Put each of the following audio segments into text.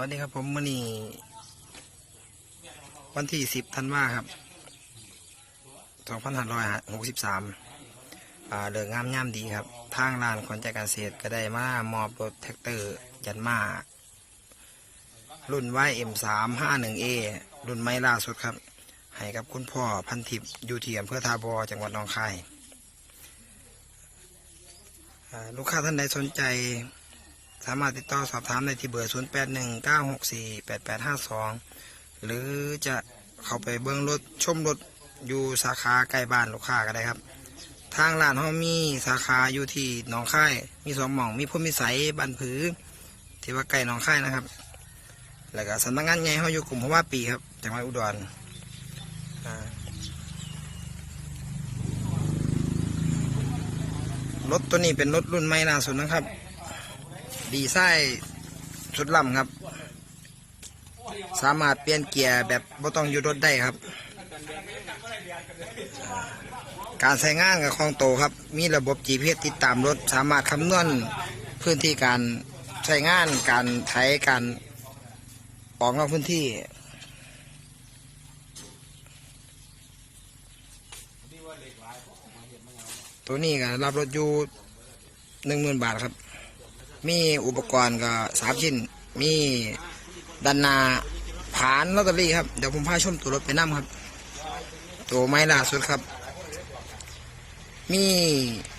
วัสดีครับผมมื่อนี้วันที่สิบธันวาครับสองพันห้าร้อยหกสิบสามอ่าเดืองามย่ามดีครับ ทางร้านขวัญใจการเกษตรก็ได้มามอบรถแท็กเตอร์ยันมา รุ่น YM3 51A รุ่นไม่ล่าสุดครับ ให้กับคุณพ่อพันทิพย์อยู่ที่อำเภอทาบอจังหวัดหนองคายลูกค้าท่านใดสนใจ สามารถติดต่อสอบถามได้ที่เบอร์ 0 8 1 9 6 4 8 8 5 2 หรือจะเข้าไปเบื้องรถชมรถอยู่สาขาใกล้บ้านลูกค้าก็ได้ครับ ทางร้านเขามีสาขาอยู่ที่หนองค่าย มีสองหม่อง มีพุ่มมิสัยบันผือ ที่ว่าใกล้หนองค่ายนะครับ แล้วก็สำนักงานใหญ่เขาอยู่กลุ่มเพราะว่าปีครับ จังหวัดอุดรอ่ารถตัวนี้เป็นรถรุ่นใหม่ล่าสุดนะครับ ดีไซน์สุดล้ำครับ สามารถเปลี่ยนเกียร์แบบไม่ต้องอยู่รถได้ครับ การใช้งานกับคลองโตครับ มีระบบ GPS ติดตามรถ สามารถคำนวณพื้นที่การใช้งานการไถการออกนอกพื้นที่ตัวนี้ก็รับรถอยู่หนึ่งหมื่นบาทครับ มีอุปกรณ์ก็สามชิ้น มีดันนาผานลอตเตอรี่ครับ เดี๋ยวผมพาชมตัวรถไปนั่ครับ ตัวไม้ล่าสุดครับ มี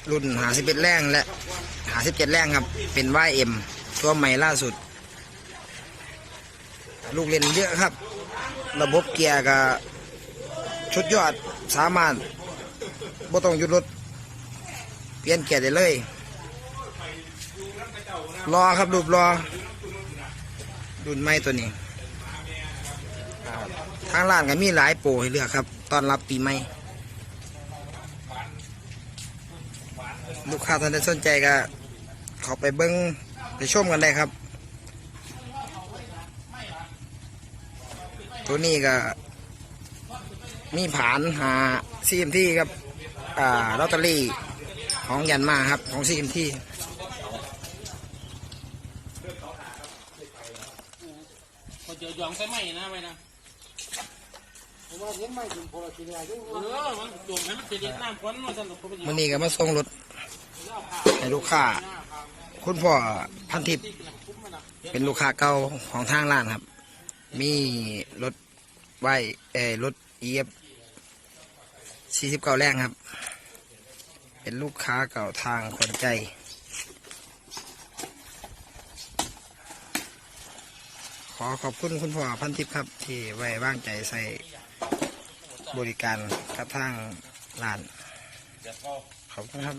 รุ่นหาสิบเอ็ดแรงและหาสิบเจ็ดแรงครับ เป็น YM ตัวใหม่ล่าสุด ลูกเล่นเยอะครับ ระบบเกียร์ก็ชุดยอดสามารถบ่ต้องหยุดรถเปลี่ยนเกียร์ได้เลย รอครับรูปรอรุ่นไม้ตัวนี้ ทางร้านก็มีหลายโปรให้เลือกครับ ตอนรับปีใหม่ ลูกค้าท่านใดสนใจก็ข้าไปเบิ้งไปชมกันได้ครับ ตัวนี้ก็ มีผานหาซีเอ็มที่ครับ อ่าลอตเตอรี่ของยันมาครับ ของซีเอ็มที่ พอเจอยองใส่ไหมนะไว้นะผมว่าเห็นไม่ถึงพอกินอะไรด้วยเออมันจุ่มให้มันติดน้ำก้นมาสนุกเขาไปมื่อนี้ก็มาส่งรถให้ลูกค้าคุณพ่อพันทิพย์เป็นลูกค้าเก่าของทางร้านครับ มีรถไว้เออรถเอฟสี่สิบเก้าแรงครับ เป็นลูกค้าเก่าทางคนใจ ขอขอบคุณคุณพ่อพันทิพย์ครับที่ไว้วางใจใส่บริการกับทางร้าน ขอบคุณครับ